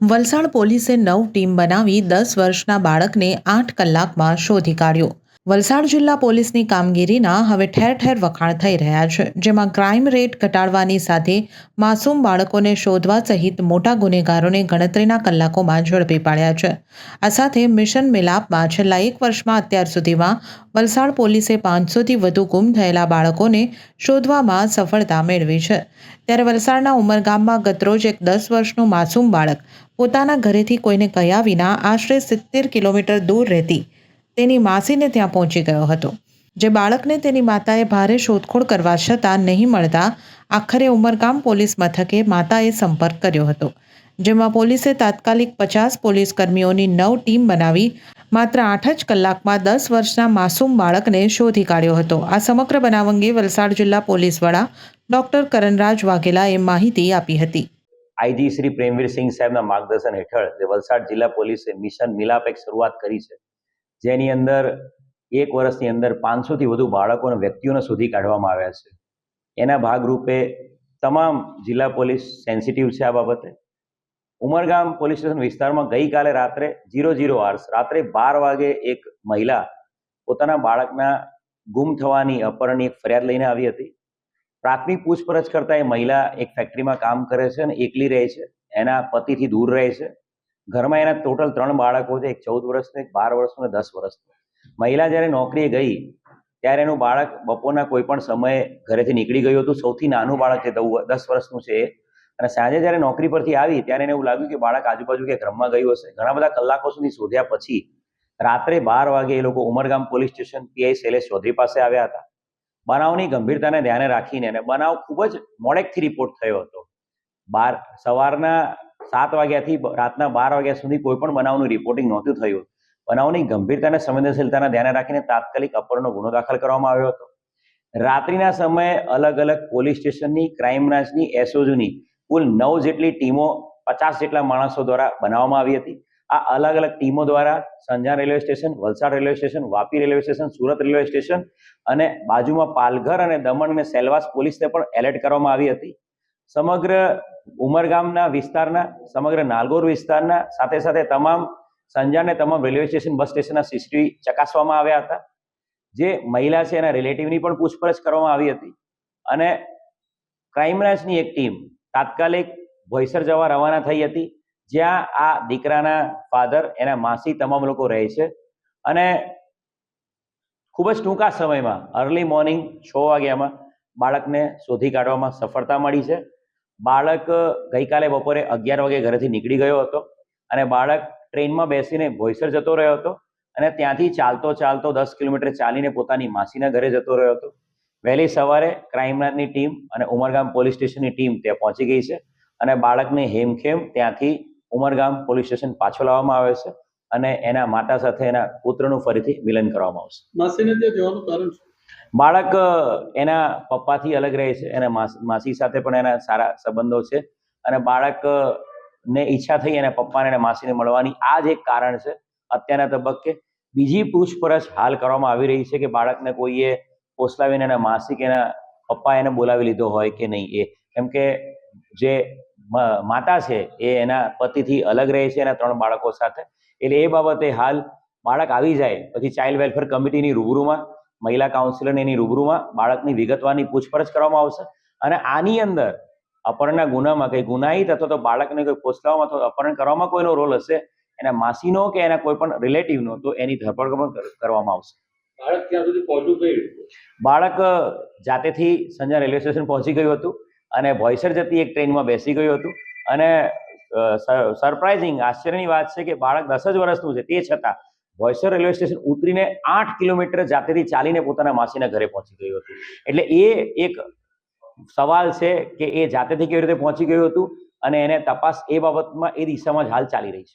વલસાડ પોલીસે નવ ટીમ બનાવી દસ વર્ષના બાળકને આઠ કલાકમાં શોધી કાઢ્યો. વલસાડ જિલ્લા પોલીસની કામગીરીના હવે ઠેર ઠેર વખાણ થઈ રહ્યા છે, જેમાં ક્રાઇમ રેટ ઘટાડવાની સાથે માસૂમ બાળકોને શોધવા સહિત મોટા ગુનેગારોને ગણતરીના કલાકોમાં ઝડપી પાડ્યા છે. આ સાથે મિશન મિલાપમાં છેલ્લા એક વર્ષમાં અત્યાર સુધીમાં વલસાડ પોલીસે પાંચસોથી વધુ ગુમ થયેલા બાળકોને શોધવામાં સફળતા મેળવી છે. ત્યારે વલસાડના ઉમરગામમાં ગતરોજ એક દસ વર્ષનું માસૂમ બાળક પોતાના ઘરેથી કોઈને કહ્યા વિના આશરે સિત્તેર કિલોમીટર દૂર રહેતી તેની માસીને ત્યાં પહોંચી ગયો હતો. જે બાળકને તેની માતાએ ભારે શોધખોળ કરવા છતાં નહીં મળતા આખરે ઉમરગામ પોલીસ મથકે માતાએ સંપર્ક કર્યો હતો, જેમાં પોલીસે તાત્કાલિક પચાસ પોલીસ કર્મીઓની નવ ટીમ બનાવી માત્ર આઠ જ કલાકમાં દસ વર્ષના માસૂમ બાળકને શોધી કાઢ્યો હતો. આ સમગ્ર બનાવ અંગે વલસાડ જિલ્લા પોલીસ વડા ડોક્ટર કરણરાજ વાઘેલાએ માહિતી આપી હતી. આઈજી શ્રી પ્રેમવીર સિંહ સાહેબના માર્ગદર્શન હેઠળ જે વલસાડ જિલ્લા પોલીસે મિશન મિલાપ એક શરૂઆત કરી છે, જેની અંદર એક વર્ષની અંદર પાંચસોથી વધુ બાળકો અને વ્યક્તિઓને શોધી કાઢવામાં આવ્યા છે. એના ભાગરૂપે તમામ જિલ્લા પોલીસ સેન્સિટિવ છે આ બાબતે. ઉમરગામ પોલીસ સ્ટેશન વિસ્તારમાં ગઈકાલે રાત્રે જીરો ઝીરો આર્સ રાત્રે બાર વાગે એક મહિલા પોતાના બાળકના ગુમ થવાની અપહરણની એક ફરિયાદ લઈને આવી હતી. પ્રાથમિક પૂછપરછ કરતા એ મહિલા એક ફેક્ટરીમાં કામ કરે છે અને એકલી રહે છે. એના પતિથી દૂર રહે છે. ઘરમાં એના ટોટલ ત્રણ બાળકો છે. એક ચૌદ વર્ષનું, એક બાર વર્ષનું અને દસ વર્ષનું. મહિલા જ્યારે નોકરીએ ગઈ, ત્યારે એનું બાળક બપોરના કોઈ પણ સમયે ઘરેથી નીકળી ગયું હતું. સૌથી નાનું બાળક છે દસ વર્ષનું છે અને સાંજે જ્યારે નોકરી પરથી આવી, ત્યારે એને એવું લાગ્યું કે બાળક આજુબાજુ કે ઘરમાં ગયું હશે. ઘણા બધા કલાકો સુધી શોધ્યા પછી રાત્રે બાર વાગે એ લોકો Umargam police station PI Shailesh Chaudhary પાસે આવ્યા હતા. બનાવની ગંભીરતાને ધ્યાને રાખીને અને બનાવ ખૂબ જ મોડેકથી રિપોર્ટ થયો હતો. બાર, સવારના સાત વાગ્યાથી રાતના બાર વાગ્યા સુધી કોઈ પણ બનાવનું રિપોર્ટિંગ નહોતું થયું. બનાવની ગંભીરતા અને સંવેદનશીલતાને ધ્યાને રાખીને તાત્કાલિક અપરનો ગુનો દાખલ કરવામાં આવ્યો હતો. રાત્રિના સમયે અલગ અલગ પોલીસ સ્ટેશનની ક્રાઇમ બ્રાન્ચની એસઓજીની કુલ નવ જેટલી ટીમો પચાસ જેટલા માણસો દ્વારા બનાવવામાં આવી હતી. આ અલગ અલગ ટીમો દ્વારા Sanjan railway station, Valsad railway station, Vapi railway station, Surat railway station અને બાજુમાં પાલઘર અને દમણ અને સેલવાસ પોલીસને પણ એલર્ટ કરવામાં આવી હતી. સમગ્ર ઉમરગામના વિસ્તારના, સમગ્ર નાલગોર વિસ્તારના સાથે સાથે તમામ સંજાણ તમામ રેલવે સ્ટેશન, બસ સ્ટેશનના સીસીટીવી ચકાસવામાં આવ્યા હતા. જે મહિલા છે એના રિલેટિવની પણ પૂછપરછ કરવામાં આવી હતી. અને ક્રાઇમ બ્રાન્ચની એક ટીમ તાત્કાલિક ભોયસર જવા રવાના થઈ હતી. જ્યાં આ દીકરાના ફાધર એના માસી તમામ લોકો રહે છે. અને ખૂબ જ ટૂંકા સમયમાં અર્લી મોર્નિંગ છ વાગ્યામાં બાળકને શોધી કાઢવામાં સફળતા મળી છે. બાળક ગઈકાલે બપોરે અગિયાર વાગે ઘરેથી નીકળી ગયો હતો અને બાળક ટ્રેનમાં બેસીને ભોયસર જતો રહ્યો હતો અને ત્યાંથી ચાલતો ચાલતો દસ કિલોમીટર ચાલીને પોતાની માસીના ઘરે જતો રહ્યો હતો. વહેલી સવારે ક્રાઇમબ્રાન્ચની ટીમ અને ઉમરગામ પોલીસ સ્ટેશનની ટીમ ત્યાં પહોંચી ગઈ છે અને બાળકને હેમખેમ ત્યાંથી ઉમરગામ પોલીસ સ્ટેશન પાછો લાવવામાં આવે છે અને એના માતા સાથે એના પુત્રનું ફરીથી મિલન કરવામાં આવશે. માસીને ત્યાં જવાનું કારણ બાળક એના પપ્પાથી અલગ રહે છે. એના માસી સાથે પણ એના સારા સંબંધો છે અને બાળક ને ઈચ્છા થઈ એના પપ્પાને અને માસીને મળવાની આ જ એક કારણ છે અત્યારના તબક્કે. બીજી પૂછપરછ હાલ કરવામાં આવી રહી છે કે બાળકને કોઈએ પોસલાવીને એના માસી કે એના પપ્પા એને બોલાવી લીધો હોય કે નહીં એ. કેમ કે જે માતા છે એ એના પતિથી અલગ રહે છે એના ત્રણ બાળકો સાથે. એટલે એ બાબતે હાલ બાળક આવી જાય પછી ચાઇલ્ડ વેલફેર કમિટીની રૂબરૂમાં મહિલા કાઉન્સિલરની એની રૂબરૂમાં બાળકની વિગતવારની પૂછપરછ કરવામાં આવશે. અને આની અંદર અપહરણના ગુનામાં કંઈ ગુનાહિત અથવા તો બાળકને કોઈ પોસલાવામાં અથવા અપહરણ કરવામાં કોઈનો રોલ હશે એના માસીનો કે એના કોઈ પણ રિલેટિવનો તો એની ધરપકડ પણ કરવામાં આવશે. બાળક ત્યાં સુધી પહોંચ્યું કઈ બાળક જાતેથી સંજા રેલવે સ્ટેશન પહોંચી ગયું હતું. અને ભોયસર જતી એક ટ્રેનમાં બેસી ગયું હતું. અને સરપ્રાઇઝિંગ, આશ્ચર્યની વાત છે કે બાળક દસ જ વર્ષનું છે, તે છતાં ભોયસર રેલવે સ્ટેશન ઉતરીને આઠ કિલોમીટર જાતેથી ચાલીને પોતાના માસીના ઘરે પહોંચી ગયું હતું. એટલે એ એક સવાલ છે કે એ જાતેથી કેવી રીતે પહોંચી ગયું હતું અને એને તપાસ એ બાબતમાં એ દિશામાં જ હાલ ચાલી રહી છે.